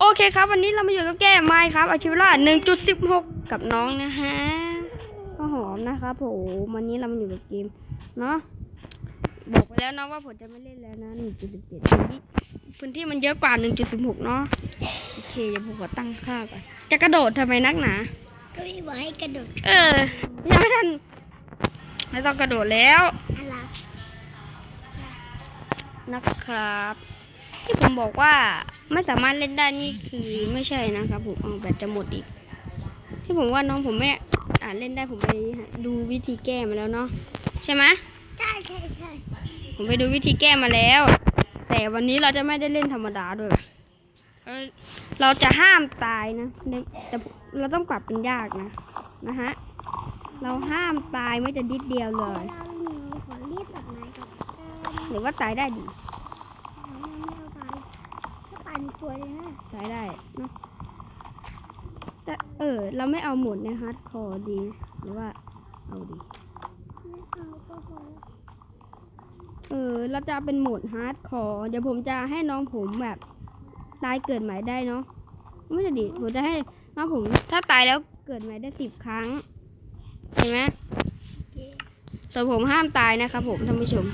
โอเคครับ วันนี้เรามาอยู่กับแก้ไม้ครับอาชิวล่า1.16กับน้องนะฮะก็หอมนะครับผมวันนี้เรามาอยู่กับเกมเนาะบอกไปแล้วนะว่าผมจะไม่เล่นแล้วนะ1.17พื้นที่พื้นที่มันเยอะกว่า1.16เนาะโอเคเดี๋ยวผมขอตั้งค่าก่อนจะกระโดดทำไมนักหนาก็ไม่บอกให้กระโดดเออยังไม่ทันไม่ต้องกระโดดแล้วอะไรนะครับ ที่ผมบอกว่าไม่สามารถเล่นได้นี่คือไม่ใช่นะครับผมเอาแบตจะหมดอีก ที่ผมว่าน้องผมไม่อ่านเล่นได้ผมไปดูวิธีแก้มาแล้วเนาะใช่ไหมใช่ใช่ใช่ผมไปดูวิธีแก้มาแล้ว แต่วันนี้เราจะไม่ได้เล่นธรรมดาด้วยเออเราจะห้ามตายนะแต่เราต้องปรับเป็นยากนะนะฮะเราห้ามตายไม่แต่ดิดเดียวเลยเราหนูขอรีบแบบไหนก่อนหรือว่าตายได้ดี ไม่เอาไปถ้าปั่ นตัวเลยนะตายได้เนอะแต่เออ เราไม่เอาหมดในฮาร์ดคอร์ดี หรือว่าเอาดี ไม่เอาก็พอเออ เราจะเอาเป็นโหมดฮาร์ดคอร์ เดี๋ยวผมจะให้น้องผมแบบตายเกิดใหม่ได้เนาะ ไม่ใช่ดิผมจะให้น้องผม ถ้าตายแล้วเกิดใหม่ได้สิบครั้ง เห็นไหมโอเคส่วนผมห้ามตายนะครับผมท่านผู้ชม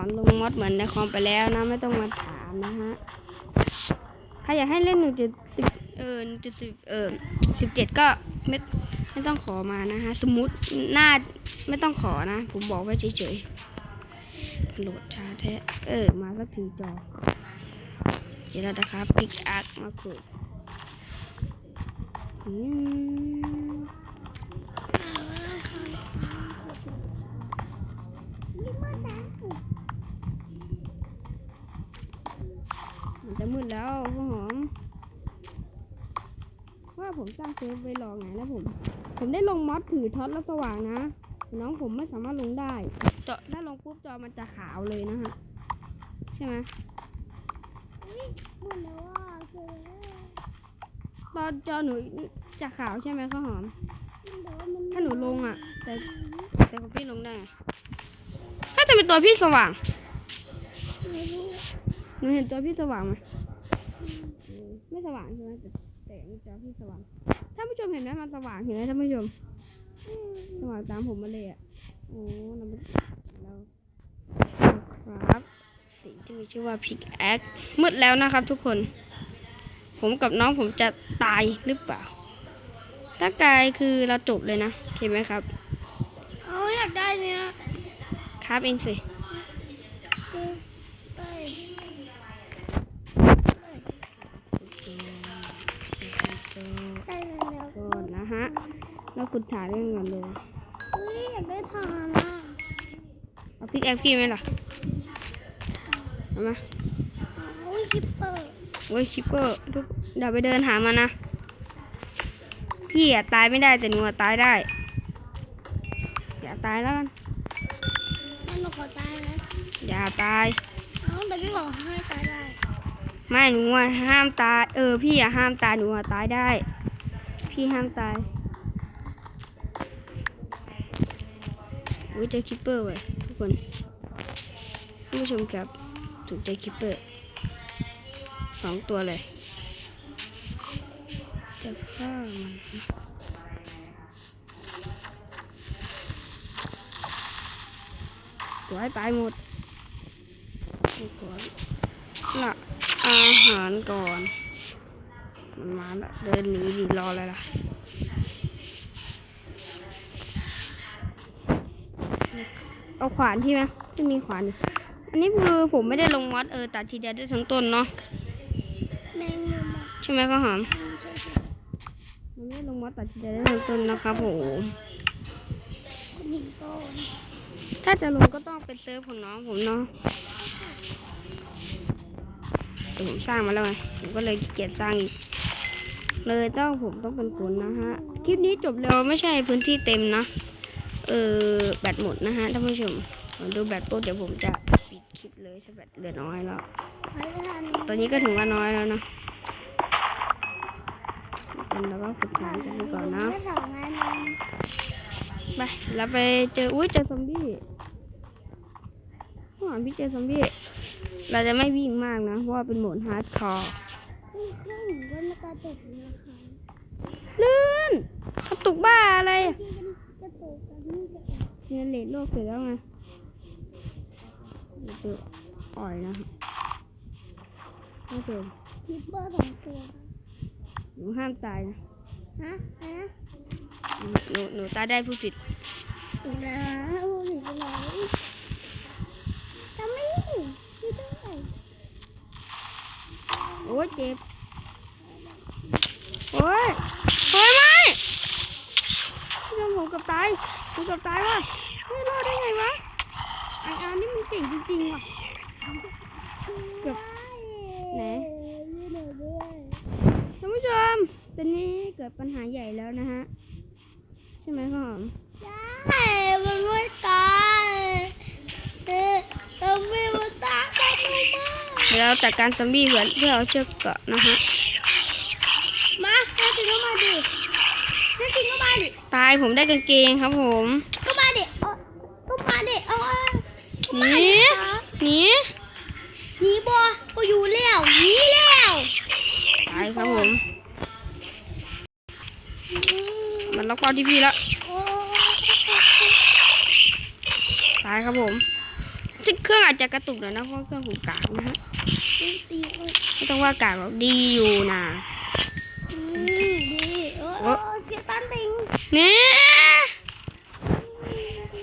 อนลงมอดเหมือนในคอมไปแล้วนะ ไม่ต้องมาถามนะฮะใครอยากให้เล่นหนึ่งจุดสิบเออจุดสิบเออสิบเจ็ดก็ไม่ไม่ต้องขอมานะฮะ สมมติหน้าไม่ต้องขอนะ ผมบอกไว้เฉยๆโหลดชาแท้เออ มาสักทีจอเดี๋ยวเราจะครับปิกอาร์มาขุดอืม นี่มาแล้ว มันจะมืด แล้วพ่อหอม ว่าผมสร้างเซิร์ฟไว้รอไงแล้วผม ผมได้ลงมอสถือท็อตแล้วสว่างนะแต่น้องผมไม่สามารถลงได้จอถ้าลงปุ๊บจอมันจะขาวเลยนะฮะ ใช่ไหมหมดแล้วอะคือตอนจอหนูจะขาวใช่ไหมข้าวหอมแต่ว่ามันถ้าหนูลงอะ แต่แต่ของพี่ลงได้ไงถ้าจะเป็นตัวพี่สว่างไม่รู้หนูเห็นตัวพี่สว่างไหมเออ ไม่สว่างใช่ไหมแต่แต่ในจอพี่สว่างท่านผู้ชมเห็นไหมมันสว่างเห็นไหมท่านผู้ชมสว่างตามผมมาเลยอะโอ้เราไม่เราครับสิ่งที่มีชื่อว่าพิกแอคมืดแล้วนะครับทุกคน ผมกับน้องผมจะตายหรือเปล่า ถ้ากายคือเราจบเลยนะโอเคไหมครับ เอาอยากได้เนี่ยครับเองสิ เราขุดฐานกันก่อนเลยอุ้ยอยากได้ทานอะเอาพิกแอคพี่ไหมล่ะเอามาอุ้ยคิปเปอร์เว้ยคิปเปอร์ทุกเดี๋ยวไปเดินหามานะ พี่อะตายไม่ได้แต่หนูอะตายได้ อย่าตายแล้วกันนั่นหนูขอตายนะอย่าตายเอ้าแต่พี่บอกให้ตายได้ไม่หนูอะห้ามตาย เออ พี่อะห้ามตายหนูอะตายได้ พี่ห้ามตาย อุ้ยเจอคิปเปอร์เว้ยทุกคนท่านผู้ชมครับถูกใจคิปเปอร์สองตัวเลยจะฆ่ามันตัวให้ตายหมดดูก่อนละอาหารก่อน มันมาแล้วเดินหนีดิรออะไรล่ะ เอาขวานที่ไหมไม่มีขวานดิอันนี้คือผมไม่ได้ลงมอดเออตัดทีเดียวได้ทั้งต้นเนาะแมงมุมอะใช่ไหมข้าวหอมใช่ใช่มันไม่ได้ลงมอดตัดทีเดียวได้ทั้งต้นนะครับผมคุณหินโตนถ้าจะลงก็ต้องเป็นเซิร์ฟของน้องผมเนาะแต่ผมสร้างมาแล้วไงผมก็เลยขี้เกียจสร้างอีก เลยต้องผมต้องเป็นคนนะฮะ คลิปนี้จบเร็วไม่ใช่พื้นที่เต็มนะ เออแบตหมดนะฮะท่านผู้ชมมาดูแบตปุ๊บเดี๋ยวผมจะปิดคลิปเลยถ้าแบตเหลือน้อยแล้วไม่ทันตอนนี้ก็ถึงว่าน้อยแล้วนะกันแล้วก็ฝึกงานกันไปก่อนนะไม่สองงานนึงไปเราไปเจออุ้ยเจอซอมบี้ข้างหลังพี่เจอซอมบี้เราจะไม่วิ่งมากนะ เพราะว่าเป็นโหมดฮาร์ดคอร์เครื่องหนูก็มากระตุกนะคะลื่นกระตุกบ้าอะไร เนี่ยเลดโลกเสร็จแล้วไงเดี๋ยวจะอ่อยนะครับไม่เป็นคิปเปอร์สองตัวหนูห้ามตายนะฮะอะไรนะหนูหนูหนูตายได้ผู้ผิดอีกนะโอ้ยไปไหนทำไม่ไม่ได้โอ้ยเจ็บโอ้ยโอ้ยไม่พี่น้องผมเกับตาย ผมเกับตายว่ะไม่รอดได้ไงวะไออาร์นี่มันเก่งจริงๆว่ะเกือบไหนยืนหน่อยด้วยท่านผู้ชมตอนนี้เกิดปัญหาใหญ่แล้วนะฮะ ใช่ไหมข้าวหอมใช่มันไม่ตายเอ๊ะทำไมมันตายกันหนูมากเดี๋ยวเราจัดการซอมบี้เพื่อเพื่อเอาเชือกเกาะนะฮะ มาแน่จริงก็มาดิ แน่จริงก็มาดิตายผมได้กางเกงครับผมก็มาดิเอาก็มาดิเอาเอาหนีหนีหนีบอก็อยู่แล้วหนีแล้วตายครับผมมันล็อกเป้าที่พี่แล้วโอ้ตายครับผมซึ่งเครื่องอาจจะกระตุกหน่อยนะเพราะเครื่องผมกากนะฮะยตีโอ้ยไม่ต้องว่ากากหรอกดีอยู่นะอืมดีโอ้ยโอ้ยเสีย ตันติงนี่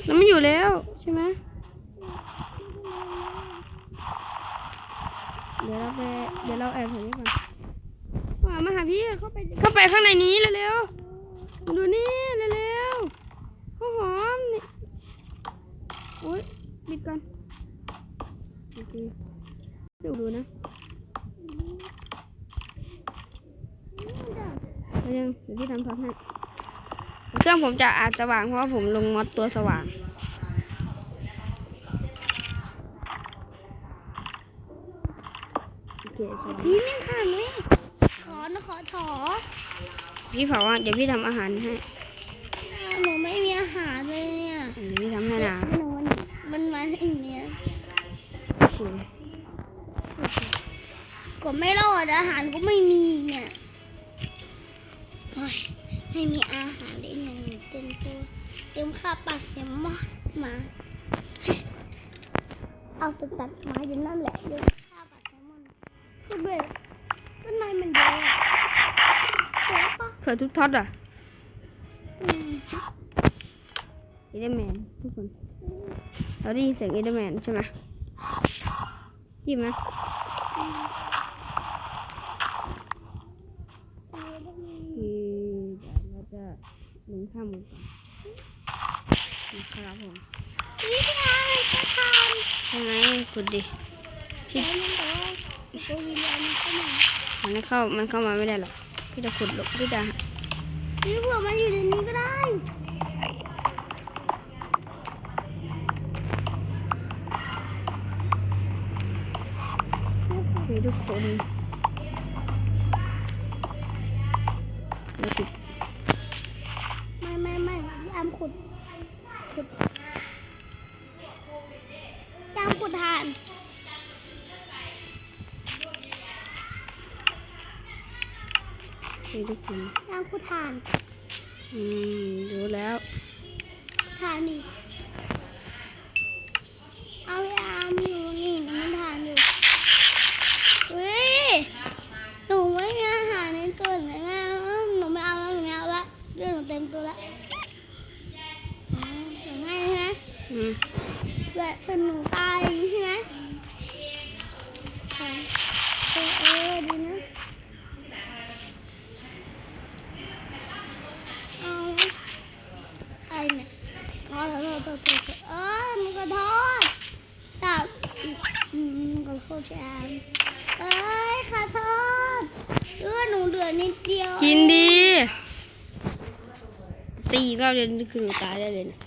เราไม่อยู่แล้วใช่ไหมเดี๋ยวเราไปเดี๋ยวเราแอบถวนี้ก่อนมามาหาพี่เข้าไปเข้าไปข้างในนี้เร็วๆดูนี่เร็วๆข้าวหอมนี่โอ๊ยปิดก่อนดูดูนะเอา ยังเดี๋ยวพี่ทำพัดให้เครื่องผมจะอาจสว่างเพราะว่าผมลงมอดตัวสว่างโอเคสว่างพี่ไม่ทำเลยขอนะขอถอพี่เผาอะเดี๋ยวพี่ทำอาหารให้หนูไม่มีอาหารเลยเนี่ยเดี๋ยวพี่ทำให้นะหนูมันมาอย่างเนี้ยโอเคก็ไม่รอดอาหารก็ไม่มีเนี่ยโอ้ย ให้มีอาหารได้หนึ่งเต็มตัวเต็มค่าปลาเซลมอนมา เอาไปตัดไม้อยู่นั่นแหละเดี๋ยวค่าปลาแซลมอนคือเบ็ดต้นไม้มันเยอะอะเจ๋งปะเผื่อทุกท็อตอะอืมเอเดอร์แมนทุกคนเราได้ยินเสียงเอเดอร์แมนใช่ไหมยิบไหมคือเดี๋ยวเราจะ ลงข้ามมือก่อนนะครับผมนี่ไงจะทำใช่ไหมขุดดิแล้วมันบอกว่าตัววิญญาณมันเข้ามามันเข้ามันเข้ามาไม่ได้หรอกพี่จะขุดลงพี่จะพี่เผื่อมันอยู่ในนี้ก็ได้มีทุกคน คนยามขุดทานอืมรู้แล้วทานนี่เอายามหนูนี่หนูมันทานอยู่เฮ้ยหนูไม่มีอาหารในตัวไหนแม่หนูไม่เอาแล้วหนูไม่เอาละเรื่องหนูเต็มตัวละอ๋อเดี๋ยวให้ใช่ไหมอืมเพื่อเป็นหนูตายใช่ไหม จมเอ้ยขอโทษเออหนูเหลือนิดเดียวกินดี ตีกรอบเดียวนี่คือหนูตายได้เลยนะ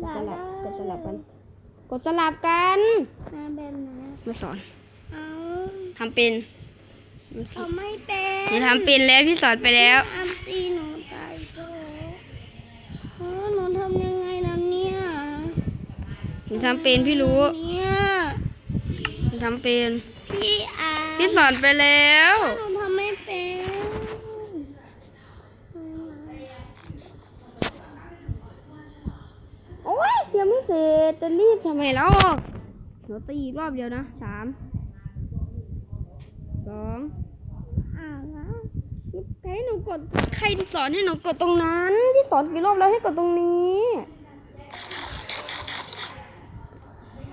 ได้สลับกดสลับกัน กดสลับกันมาแบบไหนมาสอนเอาทำเป็นทำไม่เป็นหนูทำเป็นแล้วพี่สอนไปแล้วอันตีหนูตายโซ่เออหนูทำยังไงนะเนี่ยหนูทำเป็นพี่รู้เนี่ย ทำเป็นพี่อาพี่สอนไปแล้วหนูทำไม่เป็นโอ้ยยังไม่เสร็จจะรีบทำไมแล้วเดี๋ยวตีอีกรอบเดียวนะสามสองอ่าแล้วให้หนูกดใครสอนให้หนูกดตรงนั้นที่สอนกี่รอบแล้วให้กดตรงนี้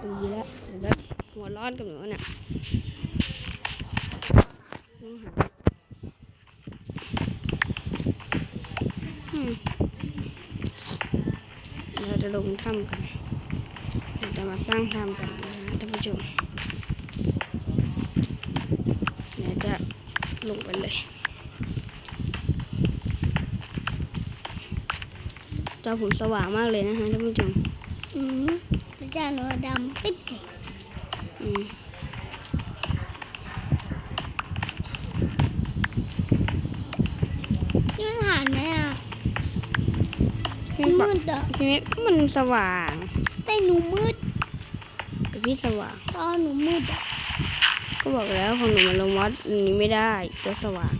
ดีแล้วเดี๋ยวจะ หัวร้อนกับหนูเนี่ยเราจะลงถ้ำกันเราจะมาสร้างถ้ำกันนะท่านผู้ชมเดี๋ยวจะลงไปเลยจอผมสว่างมากเลยนะฮะท่านผู้ชมอืมจะหนูดำปิดเลย อืมพี่มันผ่านไหมอะพี่มันปะมืดอะพี่มิมันสว่างแต่หนูมืดแต่พี่สว่างตอนหนูมืดอะก็บอกแล้วของหนูมันลงวัดอันนี้ไม่ได้ตัวสว่าง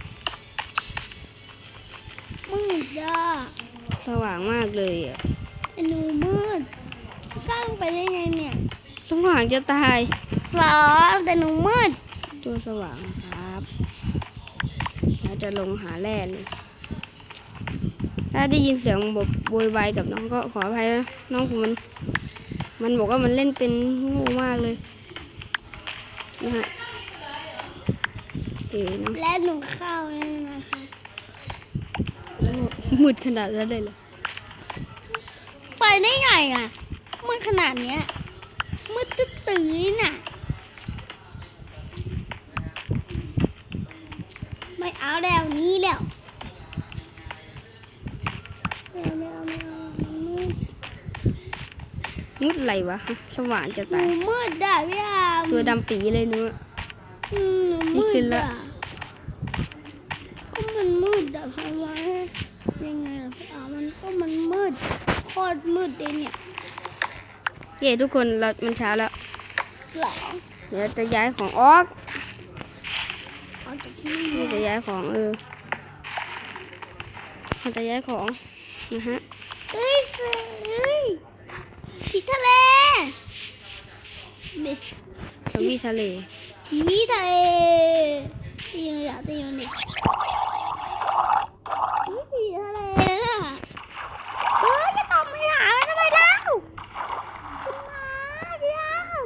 มืดอะสว่างมากเลยอะแต่หนูมืดกล้าลงไปได้ไงเนี่ย สว่างจะตาย หรอแต่หนูมืดตัวสว่างครับเราจะลงหาแร่เลยถ้าได้ยินเสียงบบโวยวายกับน้องก็ขออภัยนะน้องผมมัน มันบอกว่ามันเล่นเป็นโงูมากเลยนะฮะเอ๋เนาะและหนูเข้าแล้วนะคะมืดขนาดนั้นเลยเหรอไปได้ไงอะมืดขนาดเนี้ยมืดตื้อตื้อน่ะ อะไรวะ สว่างจะหนูตาย มืดอะพี่อามตัวดำปีเลยหนูอะอืมหนูนี่มืขึ้ดนละอะก็มันมืดอะทำไมยังไงล่ะพี่อามมันก็มันมืดโคตรมืดเลยเนี่ย เย่ทุกคนเรา มันเช้าแล้วหรอเดี๋ยวจะย้ายของออกเอาจากที่เดี๋นี่ยวจะย้ายของเออเราจะย้ายของนะฮะเอ้ยเสือเอ้ย ผีทะเลเด็กเขามีทะเล ผีทะเลตีนอยากตีนเนี่ยอุ๊ยผีทะเลน่ะเฮ้ยจะตามไปหามันทำไมเล่าคุณมาพี่อ้าว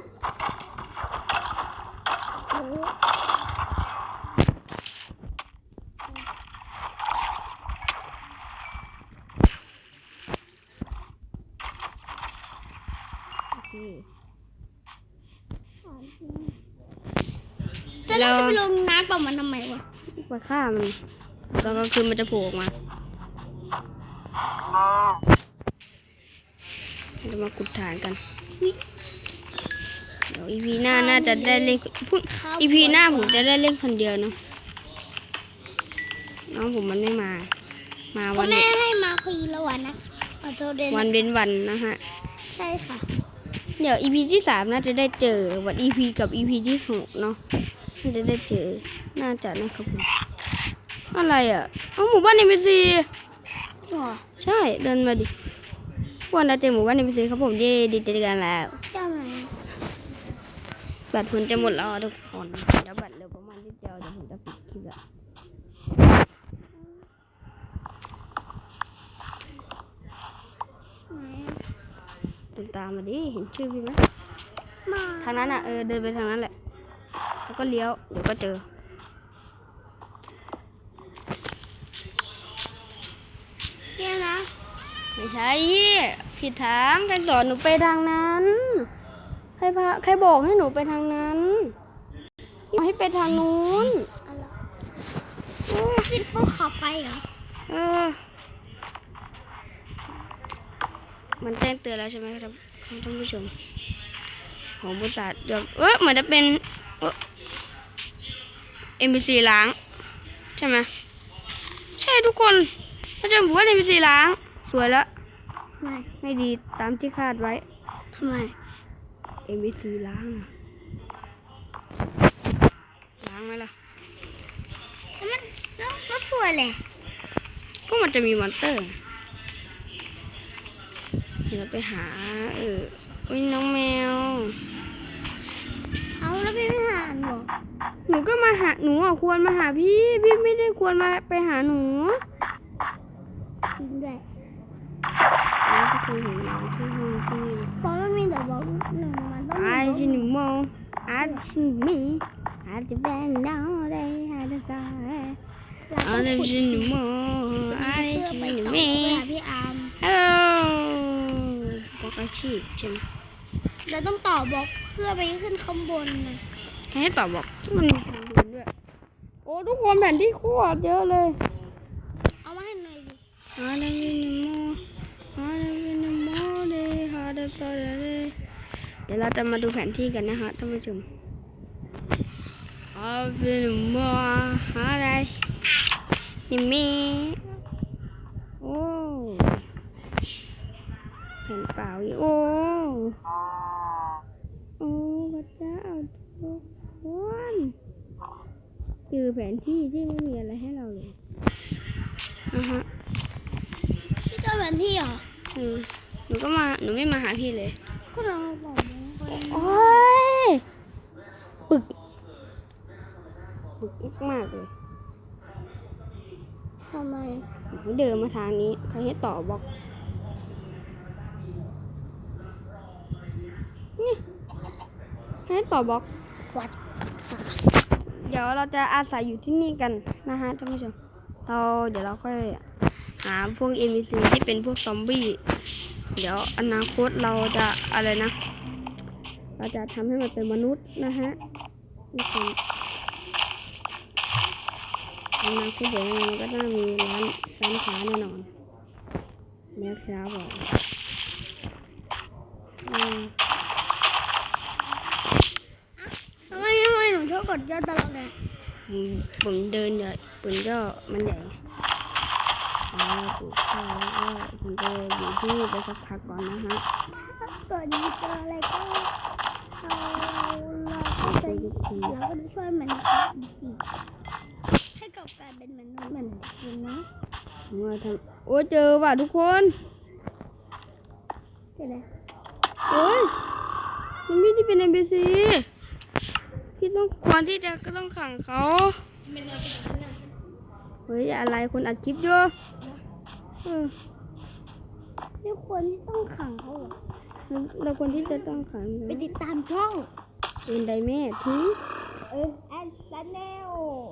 โอ้ย โอเค จะเราจะไปลงน้ำเปล่ามันทำไมวะไปฆ่ามันตอนกลางคืนมันจะโผล่ออกมาเราจะมาขุดฐานกัน เดี๋ยวอีพีหน้าน่าจะได้เล่นพูดอีพีหน้าผมจะได้เล่นคนเดียวเนาะน้องผมมันไม่มา มาวันแม่เว้นให้มาคุยละวันนะคะขอโทษด้วยวันเว้นวันนะฮะ ใช่ค่ะ เดี๋ยวอีพีที่สามน่าจะได้เจอวันอีพีกับอีพีที่หกเนาะ จะได้เจอ น่าจะนะครับผมอะไรอะเอาหมู่บ้านเอ็มซีจริงเหรอใช่ เดินมาดิวันเราเจอหมู่บ้านเอ็มซีครับผมเย่ดีใจกันแล้วจ้าไหนบัตรผมจะหมดแล้วทุกคนเดี๋ยวบัตรเหลือประมาณนิดเดียวเดี๋ยวผมจะปิดคลิปละไหนเดินตามมาดิ เห็นชื่อพี่ไหมทางนั้นอะ เออ เดินไปทางนั้นแหละ แล้วก็เลี้ยวเดี๋ยวก็เจอเดี๋ยวนะ ไม่ใช่ผิดทางใครสอนหนูไปทางนั้น ใครพาใครบอกให้หนูไปทางนั้นบอกให้ไปทางนู้นอะไรโอ้ยขึ้นภูเขาไปเหรอเออมันแจ้งเตือนแล้วใช่ไหมครับท่านผู้ชมของบริษัทเดี๋ยวเออเหมือนจะเป็นเอ็ม เอ็มบีซีล้าง ใช่ไหมใช่ทุกคนเราจะบอกว่า MPC ล้าง สวยแล้วไม่ไม่ดีตามที่คาดไว้ทำไมเอ็มบีซีล้างล้างไหมล่ะแล้วมันแล้วแล้วสวยเลยก็มันจะมีมอนเตอร์เดี๋ยวไปหาเอออ้น้องแมว เอาแล้วพี่ไม่หานบอกหนูก็มาหาหนูอะควรมาหาพี่ พี่ไม่ได้ควรมาไปหาหนูจริงด้วยอันนี้ก็คือเห็นน้องที่ห้องที่เพราะมันมีแต่บอกหนึ่งมันต้องอามีชิหนูโมอาชิมีอาจจะเป็นน้องได้อาจจะตายเราอาต้องจจะขุดชิหนูโมอาเพื่อชิไปหนูต่อมีไปหาพี่อาร์มฮัลโหลบอกอาชีพใช่ไหม เราต้องต่อบล็อกเพื่อไปขึ้นข้างบนนะให้ตอบบอกมันมีทางเดินด้วย โอ้ทุกคนแผนที่โคตรเยอะเลยเอามาให้หน่อยดิฮาเดวินโมฮาเดวินโมเดฮาเดซอเดเดเดี๋ยวเราจะมาดูแผนที่กันนะฮะท่านผู้ชมฮาเวินโมฮาไดนี่มีโอ้แผ่นเปล่าอีกโอ้โอ้พระเจ้าทุกคน เจอแผนที่ที่ไม่มีอะไรให้เราเลยนะฮะพี่เจอแผนที่เหรอเออหนูก็มา หนูไม่มาหาพี่เลย ก็เราบอกแล้วว่าโอ้ยปึกปึกมากๆเลยทำไมหนูเดินมาทางนี้เขาให้ต่อบล็อกนี่ให้ต่อบล็อกวัด เดี๋ยวเราจะอาศัยอยู่ที่นี่กันนะฮะท่านผู้ชมเราเดี๋ยวเราค่อยหาพวก NPC ที่เป็นพวกซอมบี้ เดี๋ยวอนาคตเราจะอะไรนะ เราจะทำให้มันเป็นมนุษย์นะฮะนี่คืออนาคตเดี๋ยวยังไงก็ต้องมีร้านร้านค้าแน่นอนแม่ค้าบอกอืม ทำไมทำไมหนูชอบกด ยอดตลอดเลยผมผมเดินใหญ่ปืนก็มันใหญ่อ๋อปลูกข้าวแล้วก็ผมจะอยู่ที่นี่ไปสักพักก่อนนะฮะเกิดมีเจออะไรก็เราเราก็จะเราก็จะช่วยมันให้กลับกลายเป็นมนุษย์เหมือนเดิมนะผมว่าทำโอ้ยเจอว่ะทุกคนเจออะไรเอ้ยมันไม่ได้เป็น NPC พี่ต้องควรที่จะก็ต้องขังเขาเฮ้ยอะไรคนอัดคลิปอยู่เออนี่ควรที่ต้องขังเขาเหรอเราควรที่จะต้องขังไปติดตามช่องเป็นไดแม่ทิ้งเออแอนซันเนล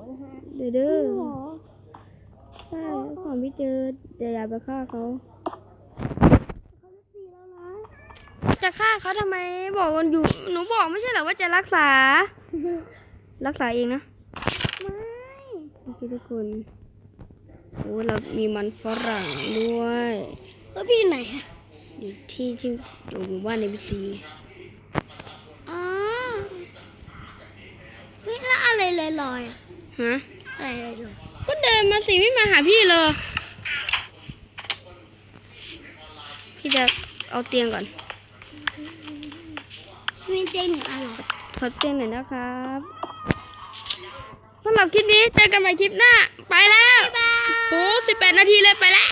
นะฮะเด้อเด้อหรอใช่ของพี่เจอแต่อย่าไปฆ่าเขาเขาจะตีแล้วนะ จะฆ่าเขาทำไม บอกกันอยู่ หนูบอกไม่ใช่เหรอว่าจะรักษา รักษาเองนะ ไม่โอเคทุกคนโอ้เรามีมันฝรั่งด้วยแล้วพี่ไหนอะอยู่ที่ที่อยู่หมู่บ้านในบีซีอ๋อเฮ้ยแล้วอะไรลอยลอยๆอะฮะอะไรลอยลอยก็เดินมาสิไม่มาหาพี่เลย พี่จะเอาเตียงก่อนๆ มีเตียงหนึ่งอันเหรอขอเตียงหน่อยนะครับสำหรับคลิปนี้เจอกันใหม่คลิปหน้า ไปแล้วบ๊ายบายโหสิบแปดนาทีเลยไปแล้ว